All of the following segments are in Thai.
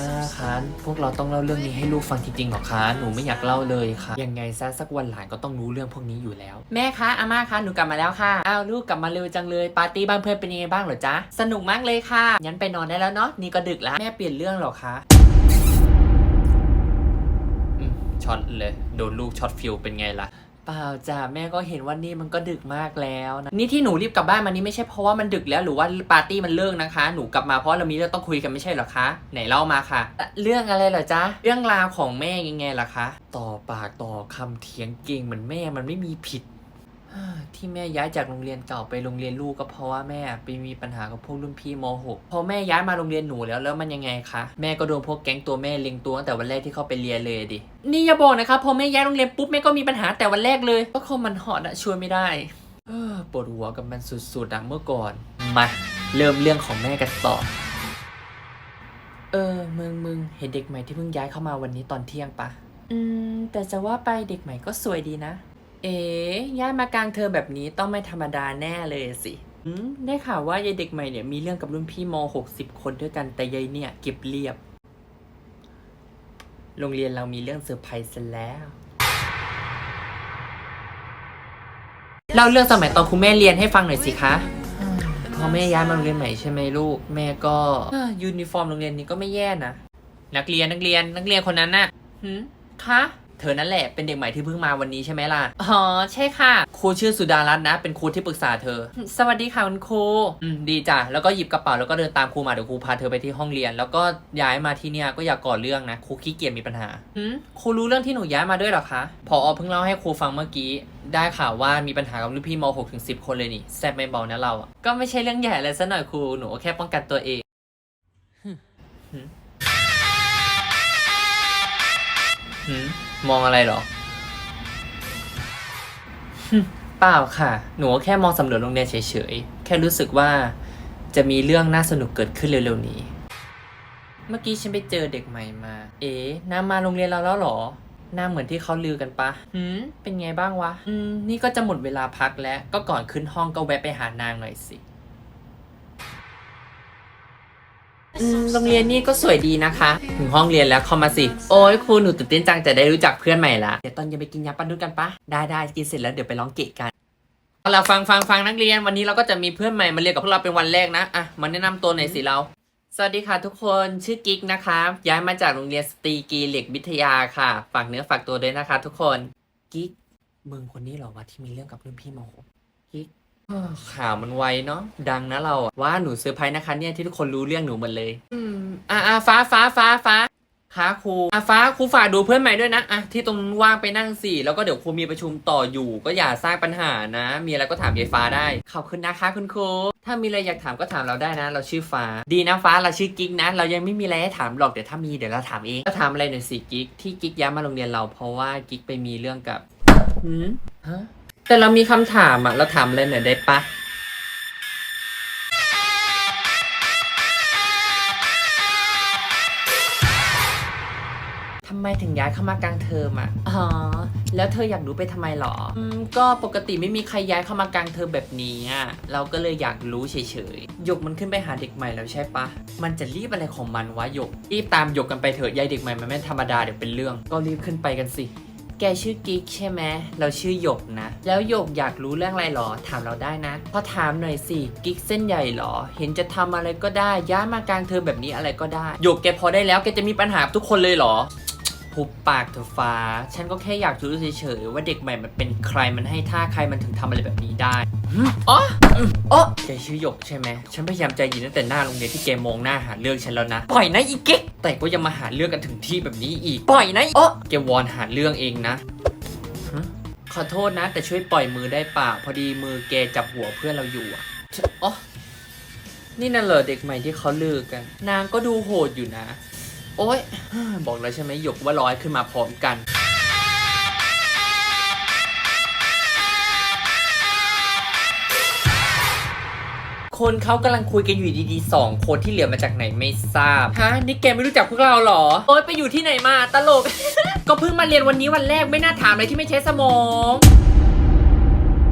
ม่คะพวกเราต้องเล่าเรื่องนี้ให้ลูกฟังจริงๆหรอคะหนูไม่อยากเล่าเลยค่ะ ยังไงซะสักวันหลานก็ต้องรู้เรื่องพวกนี้อยู่แล้ว แม่คะอาม่าคะหนูกลับมาแล้วค่ะอ้าวลูกกลับมาเร็วจังเลยปาร์ตี้บ้านเพื่อนเป็นยังไงบ้างเหรอจ๊ะสนุกมากเลยค่ะงั้นไปนอนได้แล้วเนาะนี่ก็ดึกแล้วแม่เปลี่ยนเรื่องเหรอคะอืมช็อตเลยโดนลูกช็อตฟิลเป็นไงล่ะ เปล่าจ้ะแม่ก็เห็นว่านี่มันก็ดึกมากแล้วนะนี่ที่หนูรีบกลับบ้านมานี่ไม่ใช่เพราะว่ามันดึกแล้วหรือว่าปาร์ตี้มันเลิกนะคะ หนูกลับมาเพราะเรามีเรื่องต้องคุยกันไม่ใช่เหรอคะไหนเล่ามาค่ะเอ่อเรื่องอะไรเหรอจ๊ะเรื่องราวของแม่ยังไงล่ะคะ ต่อปากต่อคำเถียงเก่งเหมือนแม่มันไม่มีผิด ที่แม่ย้ายจากโรงเรียนเก่าไปโรงเรียนลูกก็เพราะว่าแม่ไปมีปัญหากับพวกรุ่นพี่ม .6 พอแม่ย้ายมาโรงเรียนหนูแล้วแล้วมันยังไงคะแม่ก็โดนพวกแก๊งตัวแม่เล็งตัวตั้งแต่วันแรกที่เข้าไปเรียนเลยดินี่อย่าบอกนะครับพอแม่ย้ายโรงเรียนปุ๊บแม่ก็มีปัญหาแต่วันแรกเลย ก็คงมันหอดอะช่วยไม่ได้เออปวดหัวกับมันสุดๆอะเมื่อก่อนมาเริ่มเรื่องของแม่กันต่อเออมึงมึงเห็นเด็กใหม่ที่เพิ่งย้ายเข้ามาวันนี้ตอนเที่ยงปะอืม แต่จะว่าไปเด็กใหม่ก็สวยดีนะ เอ๋ย้ายมากลางเทอแบบนี้ต้องไม่ธรรมดาแน่เลยสิได้ข่าวว่ายายเด็กใหม่เนี่ยมีเรื่องกับรุ่นพี่ม .60 คนด้วยกันแต่ยายเนี่ยเก็บเรียบ โรงเรียนเรามีเรื่องเซอร์ไพรส์ซะแล้วเล่าเรื่องสมัยตอนคุณแม่เรียนให้ฟังหน่อยสิคะพอแม่ย้ายมาโรงเรียนใหม่ใช่ไหมลูก แม่ก็ยูนิฟอร์มโรงเรียนนี้ก็ไม่แย่นะนักเรียนนักเรียนนักเรียนคนนั้นน่ะหืมคะ เธอนั่นแหละเป็นเด็กใหม่ที่เพิ่งมาวันนี้ใช่ไหมล่ะ อ๋อ ใช่ค่ะ ครูชื่อสุดารัตน์นะ เป็นครูที่ปรึกษาเธอ สวัสดีค่ะคุณครู อืม ดีจ้ะ แล้วก็หยิบกระเป๋าแล้วก็เดินตามครูมา เดี๋ยวครูพาเธอไปที่ห้องเรียน แล้วก็ย้ายมาที่เนี่ยก็อย่าก่อเรื่องนะ ครูขี้เกียจมีปัญหาหืมครูรู้เรื่องที่หนูย้ายมาด้วยเหรอคะ พอเพิ่งเล่าให้ครูฟังเมื่อกี้ ได้ข่าวว่ามีปัญหากับรุ่นพี่ม .6 ถึง 10 คนเลยนี่ แซ่บไม่เบานะเราอะก็ไม่ใช่เรื่องใหญ่อะไรซะหน่อยครู หนูก็แค่ป้องกันตัวเอง หืมมองอะไรหรอเปล่าค่ะ หนูก็แค่มองสำรวจโรงเรียนเฉยๆ แค่รู้สึกว่าจะมีเรื่องน่าสนุกเกิดขึ้นเร็วๆนี้ เมื่อกี้ฉันไปเจอเด็กใหม่มา เอ๊ะน้ามาโรงเรียนเราแล้วเหรอ หน้าเหมือนที่เขาลือกันปะหืม เป็นไงบ้างวะ อืม นี่ก็จะหมดเวลาพักแล้ว ก็ก่อนขึ้นห้องก็แวะไปหานางหน่อยสิ อืมโรงเรียนนี่ก็สวยดีนะคะ ถึงห้องเรียนแล้วเข้ามาสิ โอ้ยครูหนูตื่นเต้นจังจะได้รู้จักเพื่อนใหม่ละ เดี๋ยวตอนเย็นไปกินยาปั้นด้วยกันปะ ได้ได้กินเสร็จแล้วเดี๋ยวไปร้องเกะกันเอาล่ะฟังฟังฟังนักเรียนวันนี้เราก็จะมีเพื่อนใหม่มาเรียนกับพวกเราเป็นวันแรกนะ อะมาแนะนำตัวหน่อยสิเรา สวัสดีค่ะทุกคนชื่อกิ๊กนะคะ ย้ายมาจากโรงเรียนสตรีกีเหล็กวิทยาค่ะ ฝากเนื้อฝากตัวด้วยนะคะ ทุกคน กิ๊กมึงคนนี้เหรอวะที่มีเรื่องกับรุ่นพี่มหกกิ๊ก อ้อข่าวมันไวเนาะดังนะเราอะว่าหนูเซอร์ไพรส์นะคะเนี่ยที่ทุกคนรู้เรื่องหนูหมดเลย อืมอะอะฟ้าฟ้าฟ้าฟ้าค่ะครูอะฟ้าครูฝากดูเพื่อนใหม่ด้วยนะอะที่ตรงนู้นว่างไปนั่งสิแล้วก็เดี๋ยวครูมีประชุมต่ออยู่ ก็อย่าสร้างปัญหานะ มีอะไรก็ถามยายฟ้าได้ขอบคุณนะคะคุณครูถ้ามีอะไรอยากถามก็ถามเราได้นะ เราชื่อฟ้า ดีนะฟ้าเราชื่อกิ๊กนะ เรายังไม่มีอะไรให้ถามหรอกเดี๋ยวถ้ามีเดี๋ยวเราถามเองก็ถามอะไรหน่อยสิกิ๊กที่กิ๊กย้ายมาโรงเรียนเราเพราะว่ากิ๊กไปมีเรื่องกับหืมฮะ แต่เรามีคำถามอะเราถามอะไรหน่อยได้ปะ ทำไมถึงย้ายเข้ามากลางเทอมอะอ๋อ แล้วเธออยากรู้ไปทำไมหรอ อืม ก็ปกติไม่มีใครย้ายเข้ามากลางเทอมแบบนี้อะเราก็เลยอยากรู้เฉยๆ หยกมันขึ้นไปหาเด็กใหม่แล้วใช่ปะ มันจะรีบอะไรของมันวะหยก รีบตามหยกกันไปเถอะยายเด็กใหม่มันไม่ธรรมดาเดี๋ยวเป็นเรื่อง ก็รีบขึ้นไปกันสิ แกชื่อกิ๊กใช่ไหมเราชื่อหยกนะ แล้วหยกอยากรู้เรื่องอะไรหรอ ถามเราได้นะ พอถามหน่อยสิ กิ๊กเส้นใหญ่หรอ เห็นจะทำอะไรก็ได้ ย้ายมากลางเทอมแบบนี้อะไรก็ได้ หยกแกพอได้แล้ว แกจะมีปัญหากับทุกคนเลยหรอ หุบปากเถอะฟ้า ฉันก็แค่อยากรู้เฉยๆว่าเด็กใหม่มันเป็นใครมันให้ท่าใครมันถึงทำอะไรแบบนี้ได้หึอ๋ออืมอ๋อแกชื่อหยกใช่ไหม ฉันพยายามใจเย็นตั้งแต่หน้าโรงเรียนที่แกมองหน้าหาเรื่องฉันแล้วนะ ปล่อยนะอีเก๊กแต่ก็ยังมาหาเรื่องกันถึงที่แบบนี้อีก ปล่อยนะอ๋อแกวอนหาเรื่องเองนะฮะขอโทษนะ แต่ช่วยปล่อยมือได้ป่าพอดีมือแกจับหัวเพื่อนเราอยู่อะอ๋อ นี่น่ะเหรอเด็กใหม่ที่เขาลือกัน นางก็ดูโหดอยู่นะ โอ๊ยบอกแล้วใช่ไหมหยกว่าร้อยขึ้นมาพร้อมกัน คนเขากำลังคุยกันอยู่ดีๆสองคนที่เหลือมาจากไหนไม่ทราบ ฮะ นี่แกไม่รู้จักพวกเราเหรอ โอ๊ย ไปอยู่ที่ไหนมา ตลก ก็เพิ่งมาเรียนวันนี้วันแรกไม่น่าถามอะไรที่ไม่ใช้สมอง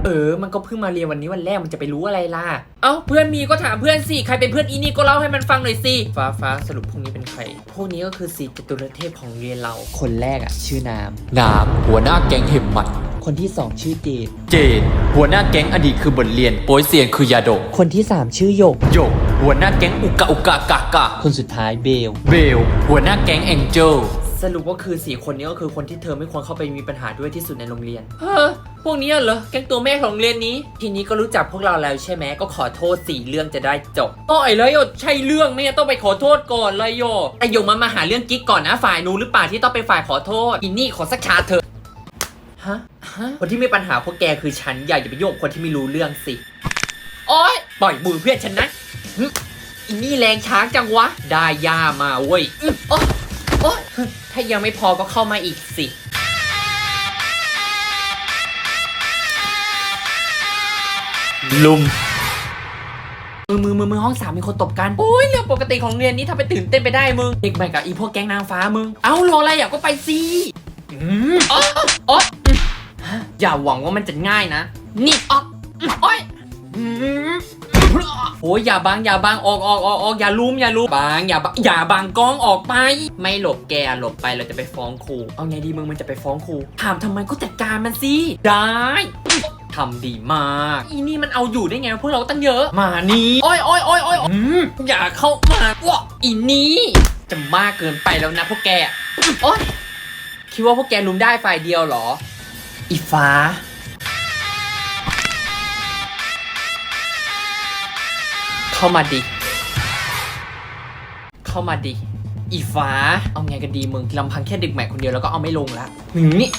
เออ มันก็เพิ่งมาเรียนวันนี้วันแรกมันจะไปรู้อะไรล่ะ เอ้าเพื่อนมีก็ถามเพื่อนสิ ใครเป็นเพื่อนอีนี่ก็เล่าให้มันฟังหน่อยสิ ฟ้าฟ้าสรุปพวกนี้เป็นใคร พวกนี้ก็คือสีจตุรเทพของโรงเรียนเรา คนแรกอะ ชื่อน้น้ำหัวหน้าแก๊งเห็บหมัดำคนที่สองชื่อเจดเจนหัวหน้าแก๊งอดีตคือบทเรียนโป้ยเซียนคือยาดกคนที่สามชื่อหยกโยกหัวหน้าแก๊งอุกะอุกะกะกะคนสุดท้ายเบล เบล หัวหน้าแก๊งแองเจลสรุปว่าคือสี่คนนี้ก็คือคนที่เธอไม่ควรเข้าไปมีปัญหาด้วยที่สุดในโรงเรียนเฮ้อ พวกนี้เหรอแก๊งตัวแม่ของโรงเรียนนี้ ทีนี้ก็รู้จักพวกเราแล้วใช่ไหมก็ขอโทษสี่เรื่องจะได้จบอ๋อไอ้เลยโยใช่เรื่องไหมอะต้องไปขอโทษก่อนเลยโยไอโยมามาหาเรื่องกิ๊กก่อนนะฝ่ายหนูหรือเปล่าที่ต้องเป็นฝ่ายขอโทษอินนี่ขอสักชาเถอะฮะฮะคนที่มีปัญหาพวกแกคือฉันอย่าอย่าไปโยกคนที่ไม่รู้เรื่องสิโอ๊ยปล่อยมือเพื่อนฉันนะอินนี่แรงช้างจังวะ ได้ย่ามาเว้ยอ้อโอ๊ยโอ๊ยถ้ายังไม่พอก็เข้ามาอีกสิ ลุมมือมือมือมือห้องสามมีคนตบกันโอ้ยเรื่องปกติของเรียนนี้ถ้าไปตื่นเต้นไปได้มึงเด็กใหม่กับอีพวกแก๊งนางฟ้ามึง เอ้ารออะไรอะก็ไปสิอืมอ๋ออ๋ออืมอย่าหวังว่ามันจะง่ายนะ นี่ออกอืมโอ้ยอืมโอ้ยอย่าบังอย่าบังออกออกออกออกอย่าลุมอย่าลุมบังอย่าบังอย่าบังกล้องออกไป ไม่หลบแกหลบไปเราจะไปฟ้องครูเอาไงดีมึงมันจะไปฟ้องครูถามทำไมก็จัดการมันสิได้ ทำดีมาก อีนี่มันเอาอยู่ได้ไงพวกเราตั้งเยอะ มานี่โอ้ยโอ้ยโอ้ยโอ้ยอืมอย่าเข้ามาว้าอีนี่จะมากเกินไปแล้วนะพวกแกโอ้ยคิดว่าพวกแกลุมได้ฝ่ายเดียวเหรอ อีฟ้าเข้ามาดิ เข้ามาดิ อีฟ้า เอาไงกันดีมึงลำพังแค่เด็กใหม่คนเดียวแล้วก็เอาไม่ลงละหนี่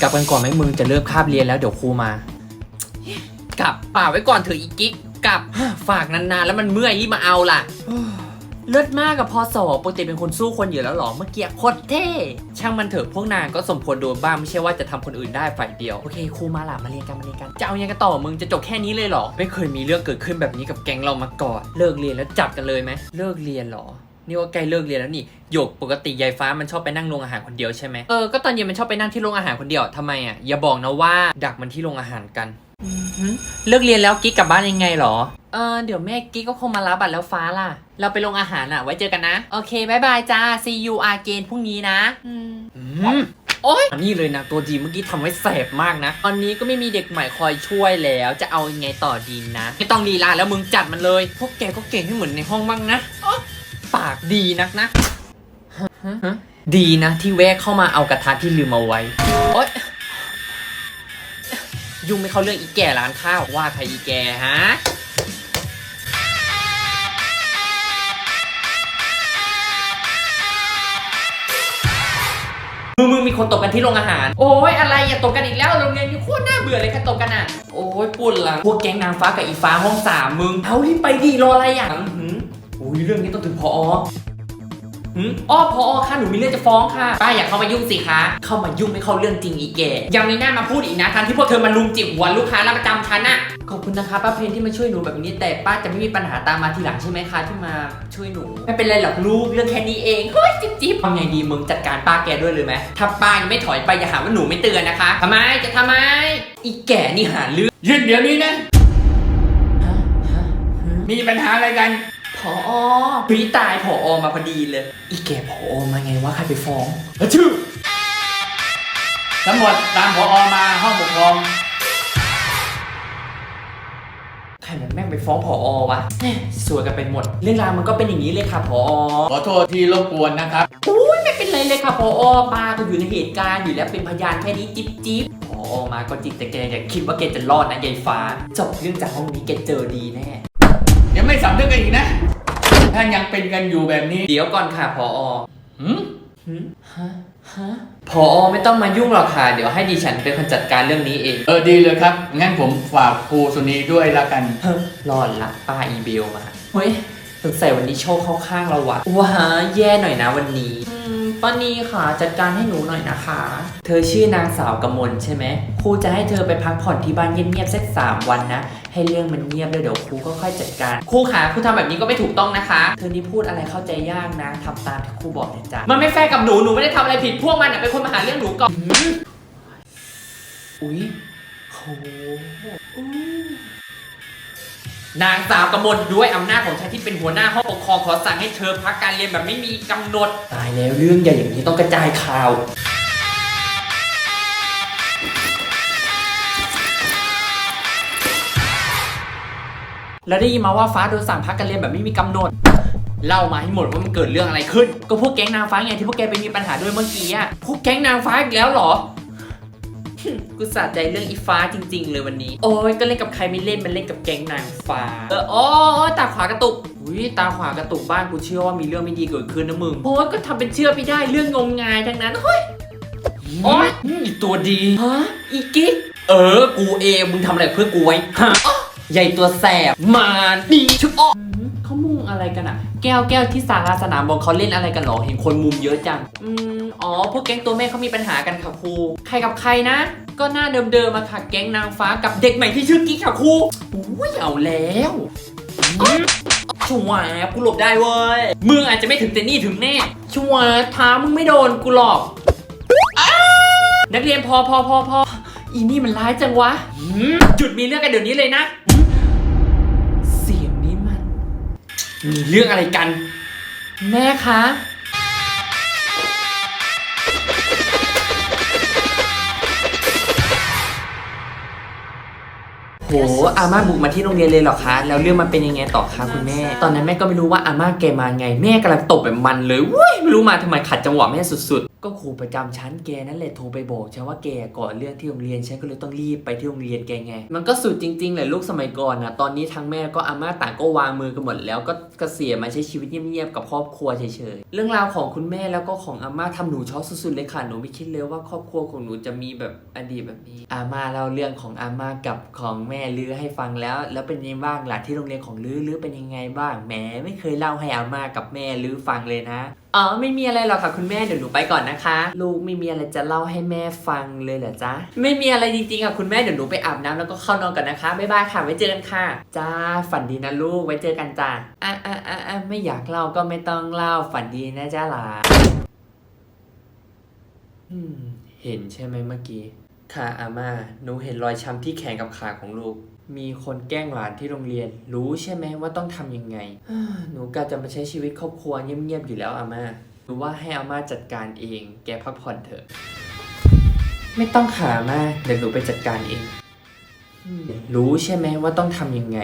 กลับกันก่อนไหมมึงจะเริ่มคาบเรียนแล้วเดี๋ยวครูมา กลับป่าไว้ก่อนเถอะอีกิ๊กกลับ ฝากนานๆ แล้วมันเมื่อยรีบมาเอาล่ะ เลิศมากกับพอสอปกติเป็นคนสู้คนอยู่แล้วหรอเมื่อกี้โคตรเท่ช่างมันเถอะพวกนางก็สมควรโดนบ้างไม่ใช่ว่าจะทำคนอื่นได้ฝ่ายเดียว โอเคครูมาล่ะมาเรียนกันมาเรียนกันจะเอายังกันต่อมึงจะจบแค่นี้เลยเหรอ ไม่เคยมีเรื่องเกิดขึ้นแบบนี้กับแก๊งเรามาก่อน เลิกเรียนแล้วจับกันเลยไหมเลิกเรียนเหรอ นี่ว่าใกล้เลิกเรียนแล้วนี่หยกปกติยายฟ้ามันชอบไปนั่งโรงอาหารคนเดียวใช่ไหมเออก็ตอนเย็นมันชอบไปนั่งที่โรงอาหารคนเดียวทำไมอะอย่าบอกนะว่าดักมันที่โรงอาหารกันเลิกเรียนแล้วกิ๊กกลับบ้านยังไงหรอเออเดี๋ยวแม่กิ๊กก็คงมารับบัตรแล้วฟ้าล่ะ เราไปโรงอาหารอะ ไว้เจอกันนะ โอเคบายบายจ้า see you again พรุ่งนี้นะ อืมโอ๊ยนี่เลยนะ ตัวดีเมื่อกี้ทำไว้แสบมากนะ ตอนนี้ก็ไม่มีเด็กใหม่คอยช่วยแล้ว จะเอายังไงต่อดีนะ ไม่ต้องลีลาแล้วมึงจัดมันเลย พวกแกก็เก่งให้เหมือนในห้องบ้างนะอ๊ะ ปากดีนักนะฮะฮะดีนะที่แวะเข้ามาเอากระทะที่ลืมเอาไว้โอ๊ยยุ่งไม่เข้าเรื่องอีแก่ร้านข้าวว่าใครอีแก่ฮะมึงมึงมีคนตบกันที่โรงอาหาร โอ้ยอะไรอย่าตบกันอีกแล้วโรงเรียนนี้โคตรน่าเบื่อเลยค่ะตบกันอะ โอ้ยปุ่นละพวกแก๊งนางฟ้ากับอีฟ้าห้องสามมึงเอารีบไปดีรออะไรอะอื้อ หือโอ้ยเรื่องนี้ต้องถึงพอหืมอ้อพอค่ะหนูมีเรื่องจะฟ้องค่ะป้าอยากเข้ามายุ่งสิคะเข้ามายุ่งไม่เข้าเรื่องจริงอีแกยังมีหน้ามาพูดอีกนะทันที่พวกเธอมาลุมจิบหัวลูกค้ารับประจำฉันอะขอบคุณนะคะป้าเพนที่มาช่วยหนูแบบนี้ แต่ป้าจะไม่มีปัญหาตามมาทีหลังใช่ไหมคะที่มาช่วยหนูไม่เป็นไรหรอกลูกเรื่องแค่นี้เองเฮ้ยจิ๊บจิ๊บทำไงดีมึงจัดการป้าแกด้วยเลยไหมถ้าป้ายังไม่ถอยไปอย่าหาว่าหนูไม่เตือนนะคะทำไมจะทำไม อีแก่นี่หาเรื่องยืนเดี๋ยวนี้นะฮะฮะมีปัญหาอะไรกัน พอปรีตายพอมาพอดีเลย อีแก่พอมาไงว่าใครไปฟ้องชื่อตำรวจตามผอมาห้องปกครองใครมันแม่งไปฟ้องผอวะแหม่สวยกันไปหมด เรื่องราวมันก็เป็นอย่างนี้เลยค่ะผอขอโทษที่รบกวนนะครับ อุ้ยไม่เป็นไรเลยค่ะผอป้าก็อยู่ในเหตุการณ์อยู่แล้วเป็นพยานแค่นี้จิ๊บจิ๊บผอมาก็จริงแต่แกอย่าคิดว่าแกจะรอดนะยายฟ้า จบเรื่องจากห้องนี้แกเจอดีแน่ ยังไม่สำนึกกันอีกนะ ถ้ายังเป็นกันอยู่แบบนี้ เดี๋ยวก่อนค่ะผอหืมหึฮะฮะผอไม่ต้องมายุ่งหรอกค่ะ เดี๋ยวให้ดิฉันเป็นคนจัดการเรื่องนี้เอง เออดีเลยครับ งั้นผมฝากครูสุนีด้วยละกัน เฮ้ยรอดละป้าอีเบลมา เฮ้ยสงสัยวันนี้โชคเข้าข้างเราวะว้าแย่หน่อยนะวันนี้ อืม ป้านีค่ะจัดการให้หนูหน่อยนะคะ เธอชื่อนางสาวกมลใช่ไหมครูจะให้เธอไปพักผ่อนที่บ้านเงียบๆสักสามวันนะ ให้เรื่องมันเงียบเลยเดี๋ยวครูก็ค่อยจัดการ ครูขาครูทำแบบนี้ก็ไม่ถูกต้องนะคะ เธอนี่พูดอะไรเข้าใจยากนะทำตามที่ครูบอกนะจ๊ะมันไม่แฟร์กับหนูหนูไม่ได้ทำอะไรผิดพวกมันน่ะเป็นคนมาหาเรื่องหนูก่อน อุ๊ยโห นางสาวกมลด้วยอำนาจของฉันที่เป็นหัวหน้าห้องปกครองขอสั่งให้เธอพักการเรียนแบบไม่มีกำหนด ตายแล้วเรื่องใหญ่อย่างนี้ต้องกระจายข่าว แล้วได้ยินมาว่าฟ้าโดนสั่งพักการเรียนแบบไม่มีกำหนด เล่ามาให้หมดว่ามันเกิดเรื่องอะไรขึ้น ก็พวกแก๊งนางฟ้าไงที่พวกแกไปมีปัญหาด้วยเมื่อกี้อะพวกแก๊งนางฟ้าอีกแล้วเหรอ กูสะใจเรื่องอีฟ้าจริง ๆ เลยวันนี้ โอ้ยก็เล่นกับใครไม่เล่นมันเล่นกับแก๊งนางฟ้า เออโอ้ยตาขวากระตุกอุ้ยตาขวากระตุกบ้านกูเชื่อว่ามีเรื่องไม่ดีเกิดขึ้นนะมึงโอ้ยก็ทำเป็นเชื่อไม่ได้เรื่องงมงายทั้งนั้นเฮ้ยโอ๊ยอีตัวดีฮะอีกิ๊กเออ กูเองมึงทำอะไรเพื่อกูไว้ฮะอ๊ะใหญ่ตัวแสบมาดีชุบอ้ออืมเขามุงอะไรกันอะ แก้วแก้วที่สาราสนามบอลเขาเล่นอะไรกันหรอ เห็นคนมุมเยอะจัง อืม อ๋อ พวกแก๊งตัวแม่เขามีปัญหากันค่ะครู ใครกับใครนะ ก็หน้าเดิมๆมาค่ะ แก๊งนางฟ้ากับเด็กใหม่ที่ชื่อกิ๊กค่ะครูอุ้ยเอาแล้วอืมชัวร์กูหลบได้เว้ย มึงอาจจะไม่ถึงแต่นี่ถึงแน่ชัวร์ท้ามึงไม่โดนกูหรอก นักเรียนพอพอพอพออีนี่มันร้ายจังวะหืมหยุดมีเรื่องกันเดี๋ยวนี้เลยนะ มีเรื่องอะไรกัน แม่คะ โห อาม่าบุกมาที่โรงเรียนเลยเหรอคะ แล้วเรื่องมันเป็นยังไงต่อคะคุณแม่ ตอนนั้นแม่ก็ไม่รู้ว่าอาม่าแกมาไง แม่กำลังตบแบบมันเลยเว้ยไม่รู้มาทำไมขัดจังหวะแม่สุดๆ ก็ครูประจำชั้นแกนั่นแหละโทรไปบอกฉันว่าแกก่อนเรื่องที่โรงเรียนฉันก็เลยต้องรีบไปที่โรงเรียนแกไง มันก็สุดจริงๆแหละลูกสมัยก่อนนะตอนนี้ทั้งแม่ก็อาม่าต่างก็วางมือกันหมดแล้วก็เกษียณมาใช้ชีวิตเงียบๆกับครอบครัวเฉยๆเรื่องราวของคุณแม่แล้วก็ของอาม่าทำหนูช็อกสุดๆเลยค่ะหนูไม่คิดเลยว่าครอบครัวของหนูจะมีแบบอดีตแบบนี้อาม่าเล่าเรื่องของอาม่ากับของแม่ลือให้ฟังแล้ว แล้วเป็นยังไงบ้างล่ะที่โรงเรียนของลือลือเป็นยังไงบ้างแหมไม่เคยเล่าให้อาม่ากับแม่ลือฟังเลยนะอ๋อไม่มีอะไรหรอกค่ะคุณแม่เดี๋ยวหนูไปก่อนนะคะ ลูกไม่มีอะไรจะเล่าให้แม่ฟังเลยเหรอจ๊ะ ไม่มีอะไรจริงๆอะคุณแม่เดี๋ยวหนูไปอาบน้ำแล้วก็เข้านอนก่อนนะคะบ๊ายบายค่ะไว้เจอกันค่ะ จ้าฝันดีนะลูกไว้เจอกันจ้าอะอะอะอะไม่อยากเล่าก็ไม่ต้องเล่าฝันดีนะจ้าหลานเห็นใช่ไหมเมื่อกี้ ค่ะอาม่าหนูเห็นรอยช้ำที่แขนกับขาของลูก มีคนแกล้งหลานที่โรงเรียน รู้ใช่ไหมว่าต้องทำยังไง หนูกะจะมาใช้ชีวิตครอบครัวเงียบๆอยู่แล้วอาม่า หนูว่าให้อาม่าจัดการเอง แกพักผ่อนเถอะ ไม่ต้องขามาเดี๋ยวหนูไปจัดการเอง รู้ใช่ไหมว่าต้องทำยังไง